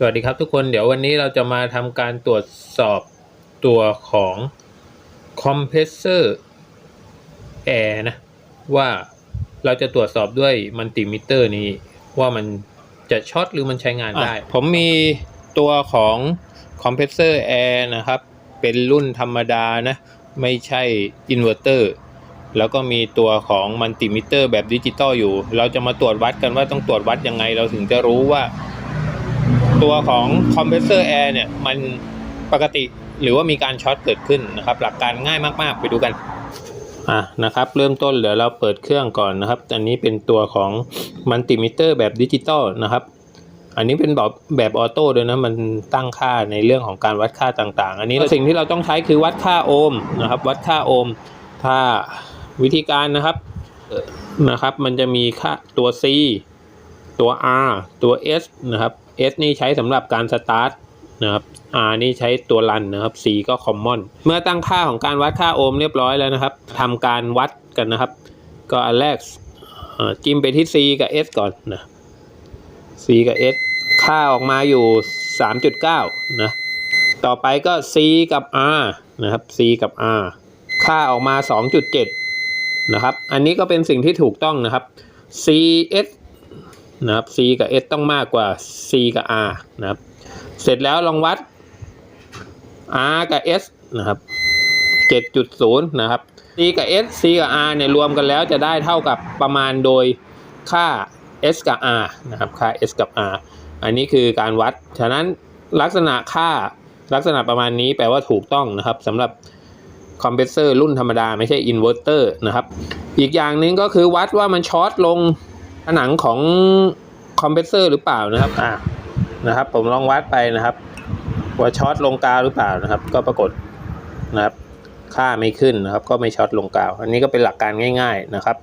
สวัสดีครับทุกคนเดี๋ยววันนี้เราจะมาทำการตรวจสอบตัวของ compressor air นะ ว่าเราจะตรวจสอบด้วยมัลติมิเตอร์นี้ว่ามันจะช็อตหรือมันใช้งานได้ ผมมีตัวของ compressor air นะครับ เป็นรุ่นธรรมดานะ ไม่ใช่อินเวอร์เตอร์แล้วก็มีตัวของมัลติมิเตอร์แบบดิจิตอลอยู่ เราจะมาตรวจวัดกันว่าต้องตรวจวัดยังไง เราถึงจะรู้ว่า ตัวของคอมเพรสเซอร์แอร์เนี่ยมันปกติหรือว่ามีการช็อตเกิดขึ้นนะครับ หลักการง่ายมากๆ ไปดูกันอะนะครับ เริ่มต้นเดี๋ยวเราเปิดเครื่องก่อนนะครับ อันนี้เป็นตัวของมัลติมิเตอร์แบบดิจิตอลนะครับ อันนี้เป็นแบบแบบออโต้ด้วยนะมันตั้งค่าในเรื่องของการวัดค่าต่างๆ อันนี้สิ่งที่เราต้องใช้คือวัดค่าโอห์มนะครับ วัดค่าโอห์มถ้าวิธีการนะครับนะครับ มันจะมีค่าตัว C ตัว R ตัว S นะครับ S นี่ใช้สำหรับการสตาร์ทนะครับ R นี่ใช้ตัวรันนะครับ C ก็ common เมื่อตั้งค่าของการวัดค่าโอห์มเรียบร้อยแล้วนะครับทำการวัดกันนะครับ ก็อันแรกจิ้มไปที่ C กับ S ก่อนนะ C กับ S ค่าออกมาอยู่ 3.9 นะ ต่อไปก็ C กับ R นะครับ C กับ R ค่าออกมา 2.7 นะครับ อันนี้ก็เป็นสิ่งที่ถูกต้องนะครับ CS นะครับ C กับ S ต้องมากกว่า C กับ R นะครับ เสร็จแล้วลองวัด R กับ S นะครับ7.0นะครับ C กับ S C กับ R เนี่ยรวมกันแล้วจะได้เท่ากับประมาณโดยค่า S กับ R นะครับค่า S กับ R อันนี้คือการวัด ฉะนั้นลักษณะค่าลักษณะประมาณนี้แปลว่าถูกต้องนะครับสำหรับคอมเพรสเซอร์รุ่นธรรมดาไม่ใช่อินเวอร์เตอร์นะครับ อีกอย่างหนึ่งก็คือวัดว่ามันช็อตลง ผนังของคอมเพรสเซอร์หรือเปล่านะครับอ่านะครับ ผมลองวัดไปนะครับ ว่าช็อตลงกาวหรือเปล่านะครับ ก็ปรากฏนะครับ ค่าไม่ขึ้นนะครับ ก็ไม่ช็อตลงกาว อันนี้ก็เป็นหลักการง่าย ๆนะครับ